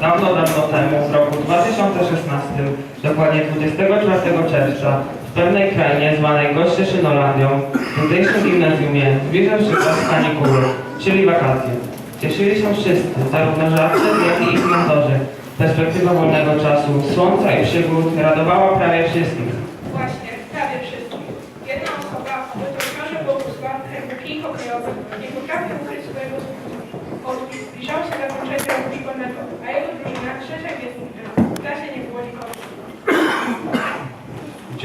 Dawno, dawno temu, w roku 2016, dokładnie 24 czerwca, w pewnej krainie zwanej Gościeszynolandią, w tutejszym gimnazjumie zbliżał się czas kanikuły, czyli wakacje. Cieszyli się wszyscy, zarówno żarty, jak i ich mentorzy. Perspektywa wolnego czasu, słońca i przygód radowała prawie wszystkich. Właśnie, prawie wszystkich. Jedna osoba, wytrąciona Bogusław, herbuki hokejowe, nie potrafił ukryć swojego smutku. Odbik zbliżał się zakończenie roku szkolnego, a jego drużyna trzecia gwiazdnika. W klasie nie było nikogo.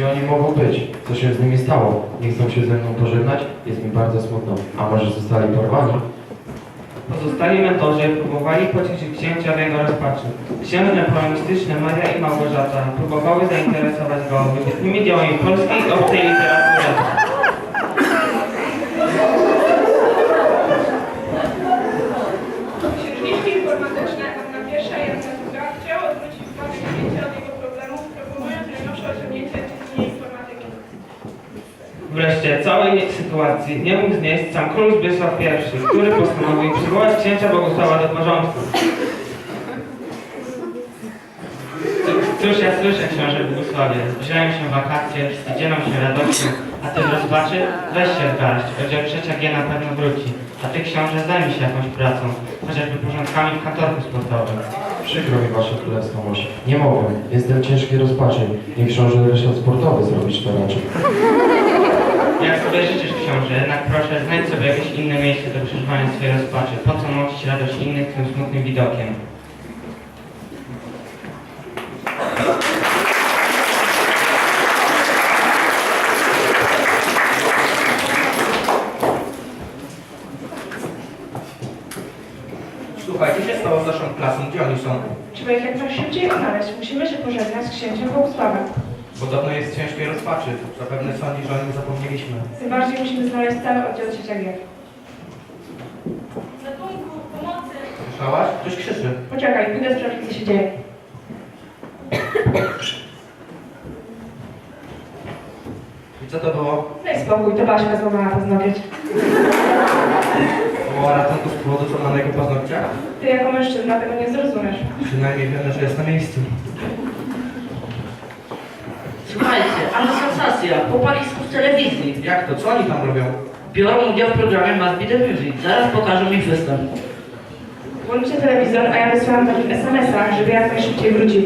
Gdzie oni mogą być? Co się z nimi stało? Nie chcą się ze mną pożegnać? Jest mi bardzo smutno. A może zostali porwani? Pozostali mentorzy próbowali pocieszyć księcia w jego rozpaczy. Księżne poemistyczne Maria i Małgorzata próbowały zainteresować go wybitnymi dziełami polskiej i obcej literatury. Wreszcie całej sytuacji nie mógł znieść sam król Zbysław I, który postanowił przywołać księcia Bogusława do porządku. Cóż ja słyszę, książę Bogusławie, wziąłem się wakacje, wstydzieną się radością, a ty rozpaczy weź się w garść, oddział trzecia G na pewno wróci, a ty książę zajmij się jakąś pracą, chociażby porządkami w katorgu sportowym. Przykro mi wasza królestwość. Nie mogę. Jestem ciężkiej rozpaczy. Niech książę ryszard sportowy zrobić to raczej. Jak sobie życzysz książę, jednak proszę znajdź sobie jakieś inne miejsce do przeżywania swojej rozpaczy. Po co mącić radość innych tym smutnym widokiem? Słuchaj, co się stało z naszą klasą? Gdzie oni są? Trzeba ich jak najszybciej odnaleźć. Musimy się pożegnać z księciem Bogusławem. Podobno jest w ciężkiej rozpaczy. Zapewne sądzi, że o nim zapomnieliśmy. Tym bardziej musimy znaleźć cały oddział trzecia G. Ratunku, pomocy! Słyszałaś? Ktoś krzyczy. Poczekaj, pójdę sprawdzić, co się dzieje. I co to było? Daj spokój, to Baśka złamała paznokieć. Woła ratunku z powodu złamanego paznokcia? Ty jako mężczyzna tego nie zrozumiesz. Przynajmniej wiemy, że jest na miejscu. Słuchajcie, ale sensacja, chłopaki z telewizji. Jak to? Co oni tam robią? Biorą udział w programie Must Be The Music. Zaraz pokażą ich występ. Włączcie telewizor, a ja wysłałam takim SMS-a, żeby jak najszybciej wrócił.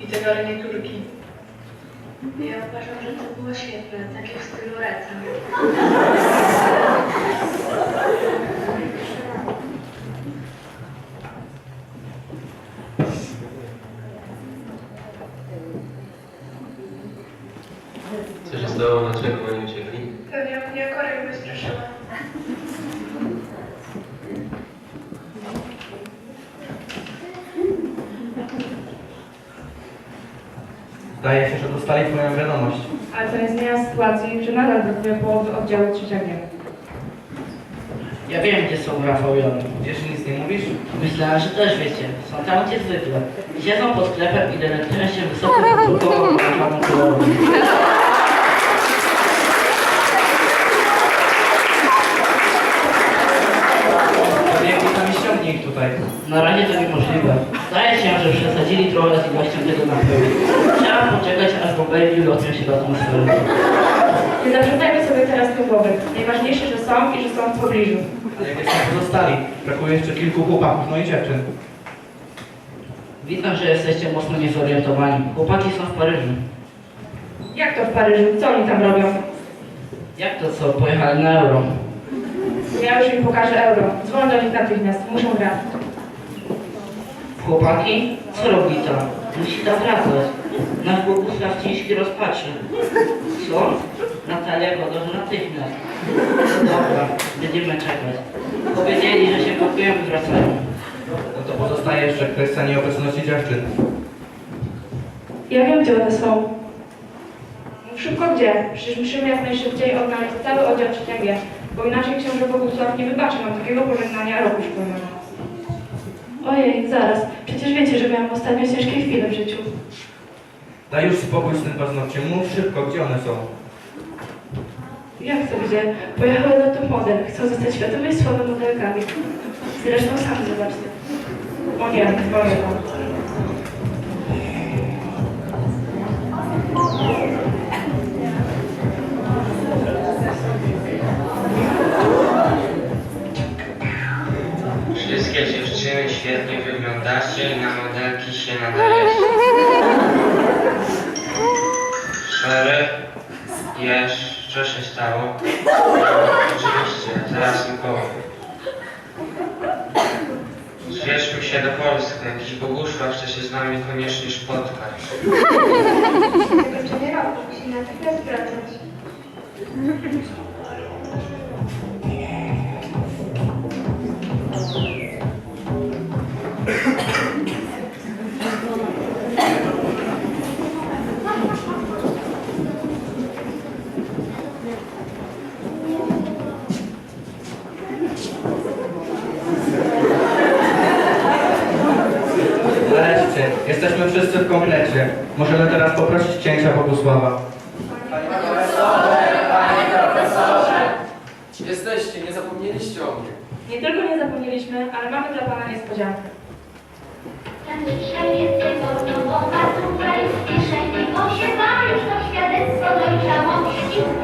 I te garniturki? Ja uważam, że to było świetne, takie w stylu Reca. Co się? Dlaczego oni Zdaje się, że dostali twoją wiadomość. Ale to nie zmienia sytuacji, że nadal brakuje połowy oddziału trzecia G. Ja wiem, gdzie są Rafał i Jan. Wiesz, że nic nie mówisz? Myślałem, że też wiecie. Są tam, gdzie zwykle. Siedzą pod sklepem i denerwują się wysoką kolorową. Ściągnie ich tutaj. Na razie to niemożliwe. Zdaje się, że przesadzili trochę z ilością tego napoju. W Belgii lotnią się do atmosfery. Nie zaprzątajmy sobie teraz tym głowy. Najważniejsze, że są i że są w pobliżu. Ale jak są pozostali? Brakuje jeszcze kilku chłopaków, no i dziewczyn. Widzę, że jesteście mocno niezorientowani. Chłopaki są w Paryżu. Jak to w Paryżu? Co oni tam robią? Jak to co? Pojechali na euro. Ja już im pokażę euro. Dzwoń do nich natychmiast. Muszą grać. Chłopaki? Co robi tam? Musi tam wracać. Nasz Bogusław ciężki rozpatrzy. Co? Natalia go do natychmiast. No dobra, będziemy czekać. Powiedzieli, że się pakują i wracają. No to pozostaje jeszcze kwestia nieobecności dziewczyn. Ja wiem, gdzie one są. Mów szybko gdzie? Przecież musimy jak najszybciej odnaleźć cały oddział trzeciego, bo inaczej książę Bogusław nie wybaczy nam takiego pożegnania roku szkolnego. Ojej, zaraz. Przecież wiecie, że miałam ostatnio ciężkie chwile w życiu. Daj już spokój z tym paznokciem, mów szybko, gdzie one są. Jak to gdzie? Pojechały na top model. Chcą zostać światowej sławy modelkami. Zresztą sami zobaczcie. O nie, dzwonię jeszcze się stało? Oczywiście, teraz mi powiem. Zwierzmy się do Polski, jakiś Bogusław chce się z nami koniecznie spotkać. Księcia Bogusława. Jesteście, nie zapomnieliście o mnie. Nie tylko nie zapomnieliśmy, ale mamy dla Pana niespodziankę. Tam dzisiaj więcej wolno, a tutaj w kieszeni osiema już to świadectwo dojrzałości.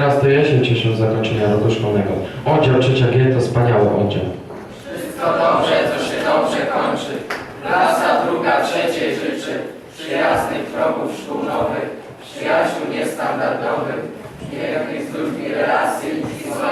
Teraz to ja się cieszę z zakończenia roku szkolnego. Oddział trzecia G to wspaniały oddział. Wszystko dobrze, co się dobrze kończy. Klasa druga trzeciej życzy. Przyjaznych wrogów szkół nowych, przyjaciół niestandardowych, pięknych z ludźmi relacji i wakacji.